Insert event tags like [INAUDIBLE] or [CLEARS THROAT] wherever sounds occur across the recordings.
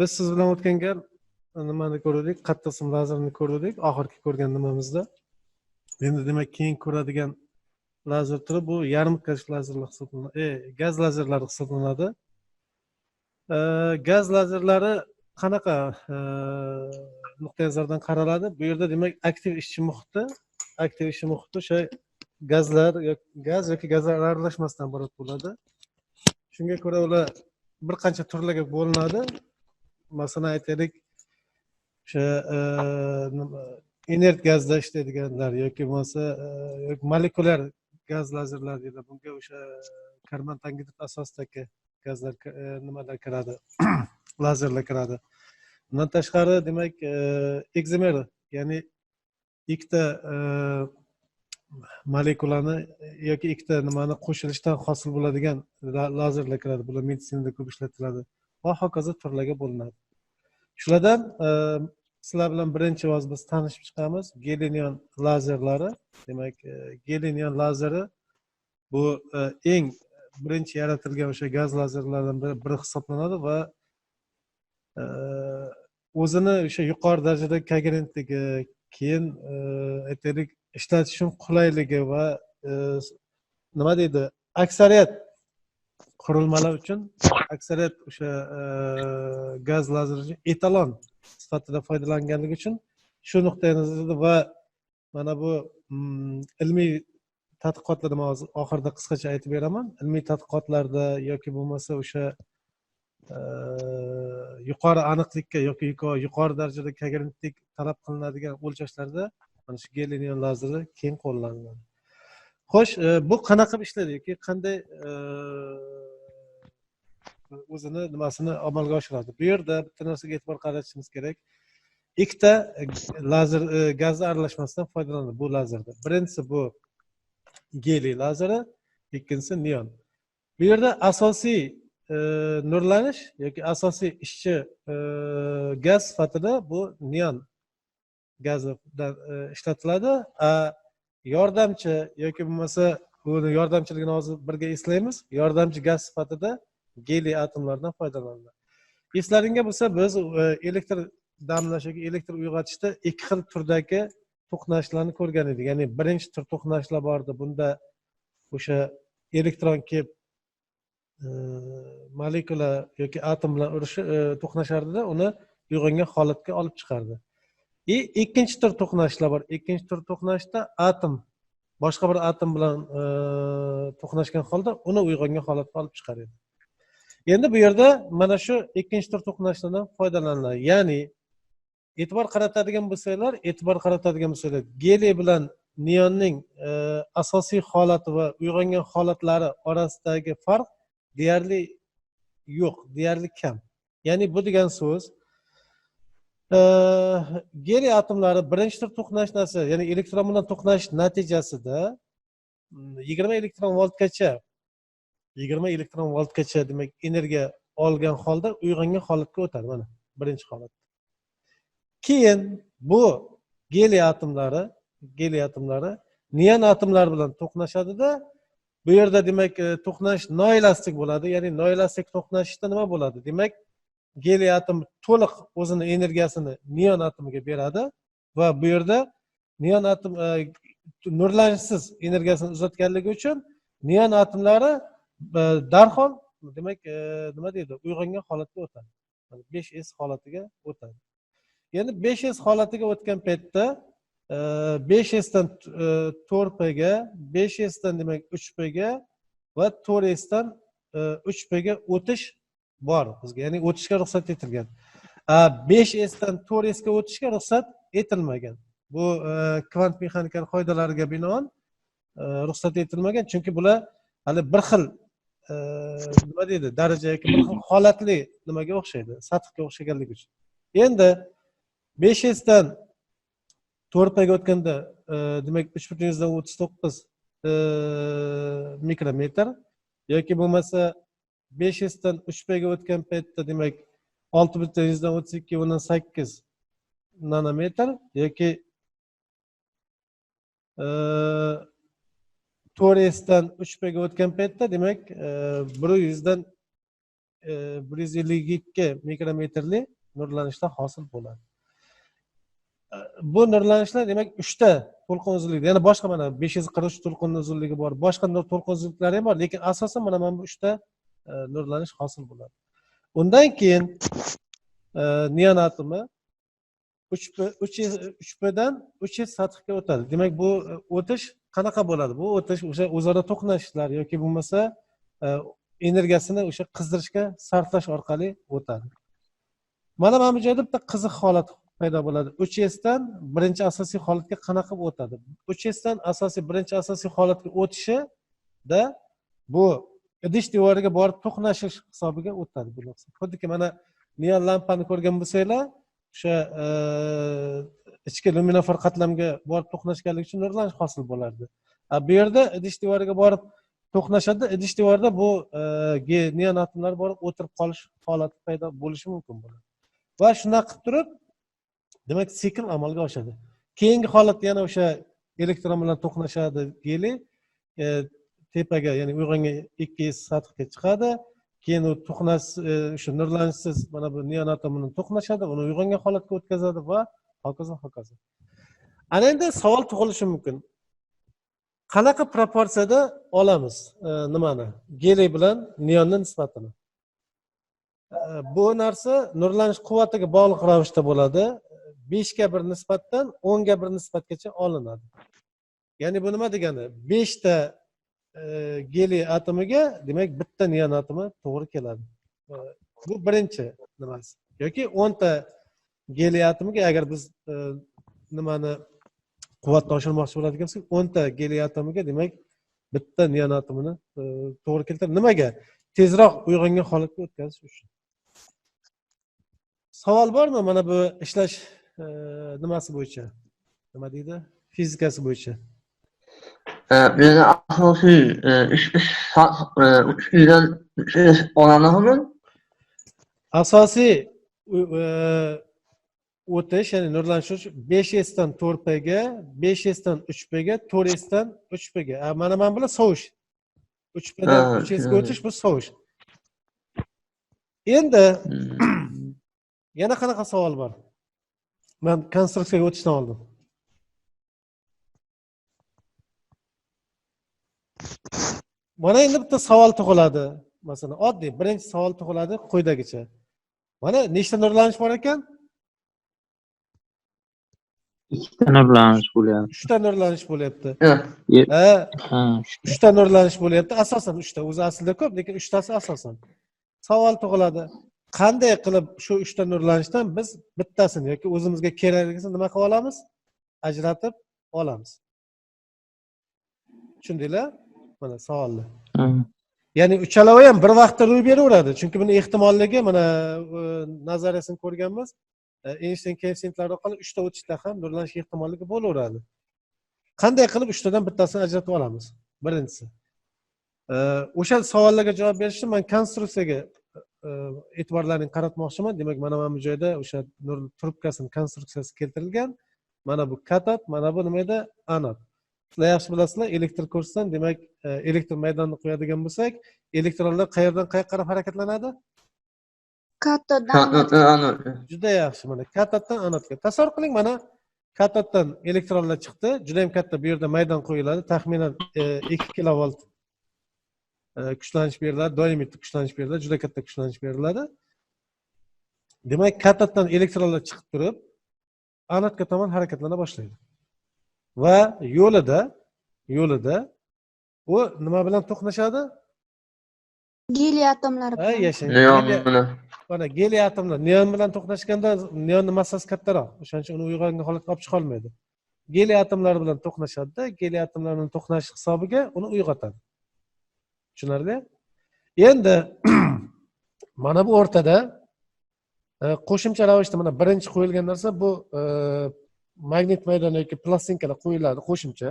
biz siz bilan o'tgan gal e, nimani ko'rdik? Qattiq sim lazerni ko'rdik. Oxirgi ko'rgan nimamizda. Endi demak keyin ko'radigan lazer turi bu yarmikach lazerlar hisoblanadi e, gaz lazerlari hisoblanadi. E, gaz lazerlari qanaqa e, nuqtai nazardan qaraladi? Bu yerda demak aktiv ishchi muhiti aktiv ishchi muhiti o'sha gazlar gaz yoki gazlar aralashmasidan iborat bo'ladi. Shunga ko'ra ular bir qancha turlarga bo'linadi. Masalan aytaylik. O'sha e, inert gazda ishlaydiganlar yoki bo'lmasa e, yoki molekulyar gaz lazerlar deydi bunga o'sha karbon tangidrid asosidagi gazlar e, nimalar kiradi? [CLEARS THROAT] Lazerlar kiradi. Undan tashqari demak e, ekzimer ya'ni ikkita molekulani yoki ikkita nimani qo'shilishdan hosil bo'ladigan lazerlar kiradi. Bular meditsinada ko'p ishlatiladi. Va hokazo turlarga bo'linadi shulardan e, sizlar bilan birinchi oz biz tanishib chiqamiz. Gelinion lazerlari. Demak e, gelinion lazeri bu e, eng birinchi yaratilgan o'sha gaz lazerlaridan biri, hisoblanadi va o'zini o'sha yuqori darajadagi kogerentligi keyin aytaylik ishlatish uchun qulayligi va nima deydi aksariyat qurilmalar [LAUGHS] uchun aksariyat o'sha gaz lazeri etalon sifatida foydalanganligi uchun shu nuqtai nazarda va mana bu mm, ilmiy tadqiqotlarda man hozir oxirida qisqacha aytib beraman. Ilmiy tadqiqotlarda yoki bo'lmasa o'sha yuqori aniqlikka yoki yuqo- yuqori darajada kogerentlik talab qilinadigan o'lchashlarda mana shu gelinion lazeri keng qo'llaniladi. Xo'sh bu qanaqa qilib ishlaydi yoki qanday o'zini nimasini amalga oshiradi. Bu yerda bitta narsaga e'tibor qaratishimiz kerak. Ikkita lazer e, gazni aralashmasidan foydalanadi bu lazerda. Birinchisi bu geliy lazeri ikkinchisi neon. Bu yerda asosiy e, nurlanish yoki asosiy ishchi e, gaz sifatida bu neon gazidan e, ishlatiladi. A yordamchi yoki bo'lmasa buni yordamchiligini hozir birga eslaymiz. Yordamchi gaz sifatida geliy atomlardan foydalaniladi eslaringga bo'lsa biz e, elektr damlash yoki elektr uyg'otishda ikki xil turdagi to'qnashishlarni ko'rgan edik. Ya'ni birinchi tur to'qnashishlar bor edi bunda o'sha elektron kelib e, molekula yoki atom bilan urishib e, to'qnashardida uni uyg'ongan holatga olib chiqardi. И ikkinchi tur to'qnashishlar bor. Ikkinchi tur to'qnashishda atom boshqa bir atom bilan to'qnashgan holda uni uyg'ongan holatga olib chiqaradi endi bu yerda mana shu ikkinchi tur to'qnashuvdan foydalaniladi. Ya'ni e'tibor qaratadigan bo'lsanglar e'tibor qaratadigan bo'lsanglar geliy bilan neonning e, asosiy holati va uyg'ongan holatlari orasidagi farq deyarli yo'q deyarli kam. Ya'ni bu degan so'z e, geliy atomlari birinchi tur to'qnashnasi ya'ni elektron bilan to'qnashish natijasida yigirma elektron voltgacha yigirma elektron voltgacha demak energiya olgan holda uyg'ongan holatga o'tadi mana birinchi holat. Keyin bu geliy atomlari geliy atomlari neon atomlari bilan to'qnashadida bu yerda demak e, to'qnash noelastik bo'ladi ya'ni noelastik to'qnashishda nima bo'ladi? Demak geliy atom to'liq o'zini energiyasini neon atomiga beradi va bu yerda neon atom e, nurlanishsiz energiyasini uzatganligi uchun neon atomlari darhol demak e, nima deydi uyg'ongan holatga o'tadi. Besh s holatiga o'tadi. Endi besh s holatiga o'tgan paytda e, besh sdan e, to'rt pga besh sdan demak uch pga va to'rt sdan uch pga o'tish bor bizga. Ya'ni o'tishga ruxsat etilgan. Besh sdan to'rt sga o'tishga ruxsat etilmagan. Bu kvant mexanikani qoidalariga binoan ruxsat etilmagan. Chunki bular hali bir xil Э, nima deydi? Daraja yoki bir xil holatli nimaga o'xshaydi? Sathga o'xshaganligi uchun. Endi besh sdan to'rt o'tganda e, demak uch butun yuzdan o'ttiz to'qqiz e, mikrometr yoki bo'lmasa besh yuzdan uch payga o'tgan paytda demak olti butun yuzdan o'ttiz ikki o'ndan sakkiz nanometr yoki e, to'rt esdan uch o'tgan paytda demak e, bir yuzdan e, bir yuz ellik ikki mikrometrli nurlanishlar hosil bo'ladi. E, bu nurlanishlar demak uchta to'lqin uzunligida yana boshqa mana besh yuz qirq uch to'lqin uzunligi bor boshqa to'lqin uzunliklari ham bor lekin asosan mana mana bu uchta nurlanish hosil bo'ladi. Undan keyin neon atomi uch p uch yuz uch pdan uch yuz sathga o'tadi. Demak bu o'tish qanaqa bo'ladi? Bu o'tish o'sha o'zaro to'qnashishlar yoki bo'lmasa e, energiyasini o'sha qizdirishga sarflash orqali o'tadi. Mana mana bu joyda bitta qiziq holat paydo bo'ladi. Uch dan birinchi asosiy holatga qanaqa o'tadi? Uch dan asosiy birinchi asosiy holatga o'tishida bu idish devoriga borib to'qnashish hisobiga o'tadi bu narsa xuddiki mana neon lampani ko'rgan bo'lsanglar o'sha e, ichki luminofor qatlamga borib to'qnashganligi uchun nurlanish hosil bo'lardi. A bu yerda idish devoriga borib to'qnashadi. Idish devorida bu e, neon atomlar borib o'tirib qolish holati paydo bo'lishi mumkin bo'ladi. Va shunaqa qilib turib demak sikl amalga oshadi. Keyingi holatda yana o'sha elektron bilan to'qnashadi geli e, tepaga ya'ni uyg'ongan ikki sathga chiqadi. Keyin u to'qnash e, o'sha nurlanishsiz mana bu neon atom bilan to'qnashadi uni uyg'ongan holatga o'tkazadi va hokazo hokazo. Ana endi savol tug'ilishi mumkin. Qanaqa proporsiyada olamiz? E, nimani? Geliy bilan neonni nisbatini. E, bu narsa nurlanish quvvatiga bog'liq ravishda bo'ladi. Beshga bir nisbatdan o'nga bir nisbatgacha olinadi. Ya'ni bu nima degani? Beshta e, geliy atomiga demak bitta neon atomi to'g'ri keladi. E, bu birinchi nimasi? Yoki o'nta geliy atomiga agar biz e, nimani quvvatni oshirmoqchi bo'ladigan bo'lsak o'nta geliy atomiga demak bitta neon atomini e, to'g'ri keltiradi nimaga? Tezroq uyg'ongan holatga o'tkazish uchun. Savol bormi mana bu ishlash e, nimasi bo'yicha? Nima deydi? Fizikasi bo'yicha. Bizde asosiy ish ish uch yuz olamizmi? asosiy o'tish ya'ni nurlanish besh esdan to'rt pga besh esdan uch pga to'rt esdan uch pga mana mana bular sovish uch pdan uch esga o'tish bu sovish endi Hmm. yana qanaqa savol bor? Man konstruksiyaga o'tishdan oldin. Mana endi bitta savol tug'iladi. Masalan oddiy birinchi savol tug'iladi quyidagicha. Mana nechta nurlanish bor ekan ikkita nurlanish bo'lyapti. Uchta nurlanish bo'lyapti. Uchta. Nurlanish bo'lyapti. Asosan uchta. O'zi aslida ko'p lekin uchtasi asosan. Savol tug'iladi. Qanday qilib shu uchta nurlanishdan biz bittasini yoki o'zimizga kerakligini nima qilib olamiz? Ajratib olamiz. Tushundinglar? Mana savolni ya'ni uchalovi ham bir vaqtda ro'y beraveradi. Chunki buni ehtimolligi mana e, nazariyasini ko'rganmiz eynshteyn koeffitsentlari orqali uchta o'tishda ham nurlanish ehtimolligi bo'laveradi. Qanday qilib uchtadan bittasini ajratib olamiz? Birinchisi. E, o'sha savollarga javob berish uchun man konstruksiyaga e, e'tiborlaringni qaratmoqchiman. Demak mana mana bu joyda o'sha nur trubkasini konstruksiyasi keltirilgan. Mana bu katod mana bu nima edi anod. Sizlar yaxshi bilasizlar elektr kursdan demak e, elektr maydonni qo'yadigan bo'lsak elektronlar qayerdan qayerga qarab harakatlanadi? Anot. juda yaxshi mana. Katoddan anodga tasavvur qiling mana katoddan elektronlar chiqdi. Juda yam katta bu yerda maydon qo'yiladi. Taxminan e, ikki kilovolt e, kuchlanish beriladi. Doimiy kuchlanish beriladi. Juda katta kuchlanish beriladi. Demak katoddan elektronlar chiqib turib anodga tomon harakatlana boshlaydi. Va yo'lida yo'lida u nima bilan to'qnashadi? Geliy atomlari ha bilan. yashang. Mana geliy atomlar neon bilan to'qnashganda neonni massasi kattaroq. O'shaning uchun uni uyg'ongan holatga olib chiqa olmaydi geliy atomlari bilan to'qnashadida geliy atomlarni bilan hisobiga uni uyg'otadi. Tushunarli? Endi [CLEARS THROAT] mana bu o'rtada e, qo'shimcha ravishda mana birinchi qo'yilgan narsa bu e, magnit maydoni yoki plastinkalar qo'yiladi qo'shimcha.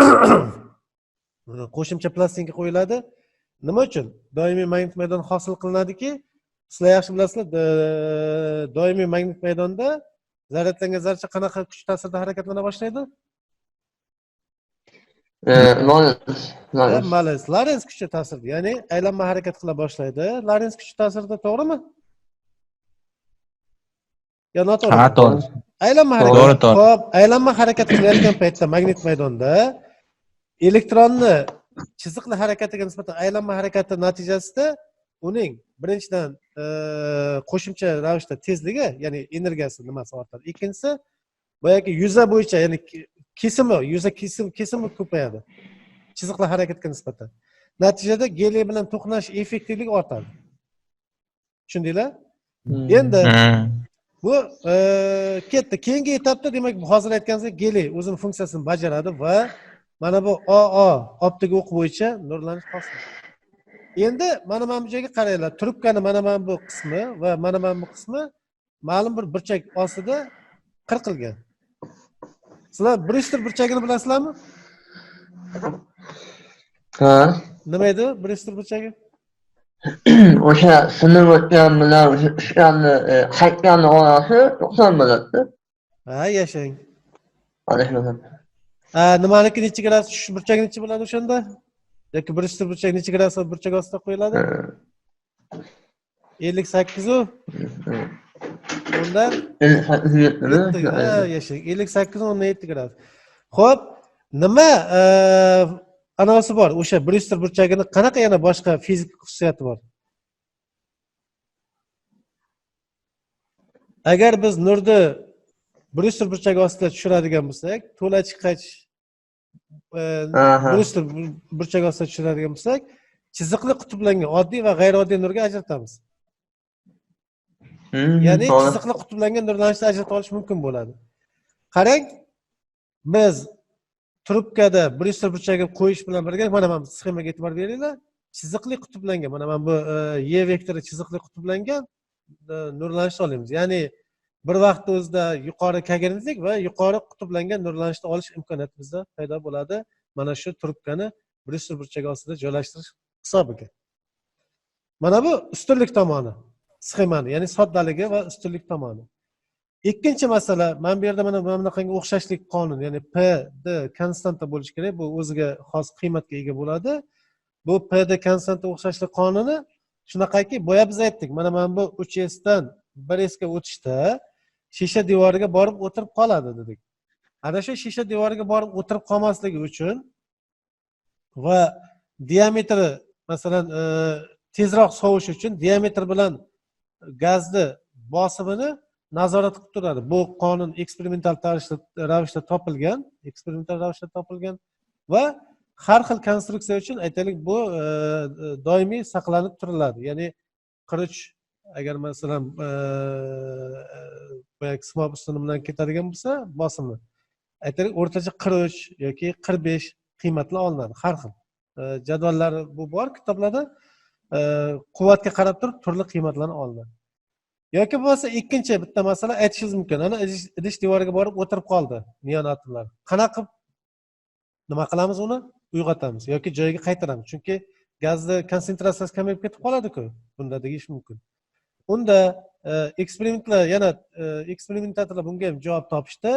[CLEARS THROAT] Qo'shimcha plastinka qo'yiladi. Nima uchun? Doimiy magnit maydon hosil qilinadiki sizlar yaxshi bilasizlar do- doimiy magnit maydonda zaryadlangan zarcha qanaqa kuch ta'sirida harakatlana boshlaydi e, Lorentz. Malens, Larens kuchi ta'sirida, ya'ni aylanma harakat qila boshlaydi. Larens kuchi ta'sirida, to'g'rimi? Yo, noto'g'ri. Ha, to'g'ri. Aylanma To'g'ri, harakat. to'g'ri. Xo'p, aylanma harakat qilayotgan paytda magnit maydonda elektronni chiziqli harakatiga nisbatan aylanma harakati natijasida uning birinchidan qo'shimcha ravishda tezligi, ya'ni energiyasi nimasi ortadi. Ikkinchisi boyagi yuza bo'yicha, ya'ni ke- kesimi, yuza kesim kesimi ko'payadi. Chiziqli harakatga nisbatan. Natijada geliy bilan to'qnash effektivligi ortadi. Tushundinglar? Hmm. Endi. Bu ketdi. Keyingi etapda demak hozir aytganingizdek geli o'zini funksiyasini bajaradi va mana bu AA optik o'q bo'yicha nurlanish hosil. Endi mana mana bu joyga qaranglar. Trubkani mana mana bu qismi va mana mana bu qismi ma'lum bir burchak ostida qirqilgan. Sizlar Bristol burchagini bilasizlarmi? Ha. Nima edi Bristol burchagi? [CLEARS THROAT] O'sha sinib o'tgan bilan o'sha tushganni, e, qaytganni orasi 90 bo'ladi. Ha, yashang. Nimaniki necha gradus tushish burchagi necha bo'ladi o'shanda? Yoki Bristol burchak necha gradus burchak ostida qo'yiladi? ellik 58 u. Undan ellik sakkiz o'ndan yetti ha, yashang. 58 o'ndan 7 gradus. Xo'p, nima e, bor? O'sha Bristol burchagini qanaqa yana boshqa fizik xususiyati bor? Agar biz nurni Bristol burchagi ostida tushiradigan bo'lsak, to'la chiqqach e, Aha. Bristol bur- burchagi ostida tushiradigan bo'lsak, chiziqli qutblangan oddiy va g'ayrioddiy nurga ajratamiz. Hmm, Ya'ni chiziqli qutblangan nurlanishni ajrata olish mumkin bo'ladi. Qarang, biz trubkada Bristol burchagi qo'yish bilan birga mana mana bu sxemaga e'tibor beringlar. Chiziqli qutblangan, mana mana bu e, vektori chiziqli qutblangan e, nurlanishni olamiz. Ya'ni bir vaqtni o'zida yuqori kognitiv va yuqori qutblangan nurlanishni olish imkoniyati bizda paydo bo'ladi. Mana shu trubkani Bristol burchagi ostida joylashtirish hisobiga. Mana bu ustunlik tomoni. sxemani ya'ni soddaligi va ustunlik tomoni ikkinchi masala mana bu yerda mana bunaqangi o'xshashlik qonuni ya'ni p d konstanta bo'lishi kerak bu o'ziga xos qiymatga ega bo'ladi bu p d konstanta o'xshashlik qonuni shunaqaki boya biz aytdik mana mana bu uch sdan bir sga o'tishda shisha devoriga borib o'tirib qoladi dedik. Ana shu shisha devoriga borib o'tirib qolmasligi uchun va diametri masalan e, tezroq sovish uchun diametr bilan gazni bosimini nazorat qilib turadi. Bu qonun eksperimental ravishda ravishda topilgan eksperimental ravishda topilgan va har xil konstruksiya uchun aytaylik bu e, doimiy saqlanib turiladi. Ya'ni qirich agar masalan e, boyagi simob bilan ketadigan bo'lsa bosimni. Aytaylik o'rtacha qirq uch yoki qirq besh qiymatlar olinadi har xil. E, jadvallar jadvallari bu bor kitoblarda e, quvvatga qarab turib turli qiymatlarni olinadi. Yoki bo'lmasa ikkinchi bitta masala aytishingiz mumkin. Ana idish devoriga borib o'tirib qoldi neon atomlar. Qanaqa qilib nima qilamiz uni? Uyg'otamiz yoki joyiga qaytaramiz. Chunki gazni konsentratsiyasi kamayib ketib qoladiku bunda deyish mumkin. Unda e, eksperimentlar yana e, eksperimentatorlar bunga ham javob topishdi.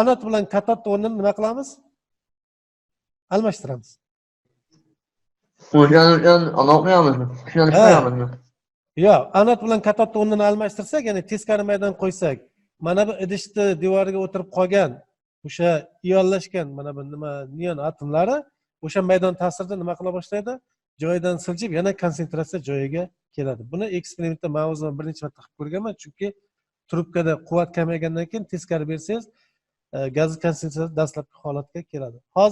Anod bilan katodni o'rnini nima qilamiz? Almashtiramiz. Yo'q anod bilan katodni o'rnini almashtirsak ya'ni teskari maydon qo'ysak mana bu idishni devoriga o'tirib qolgan o'sha ionlashgan mana bu nima neon atomlari o'sha maydon ta'sirida nima qila boshlaydi? Joyidan siljib yana konsentratsiya joyiga keladi. Buni eksperimentda man o'zim bir necha marta qilib ko'rganman. Chunki trubkada quvvat kamaygandan keyin teskari bersangiz e, gaz konsentratsiyasi dastlabki holatga keladi. Hozir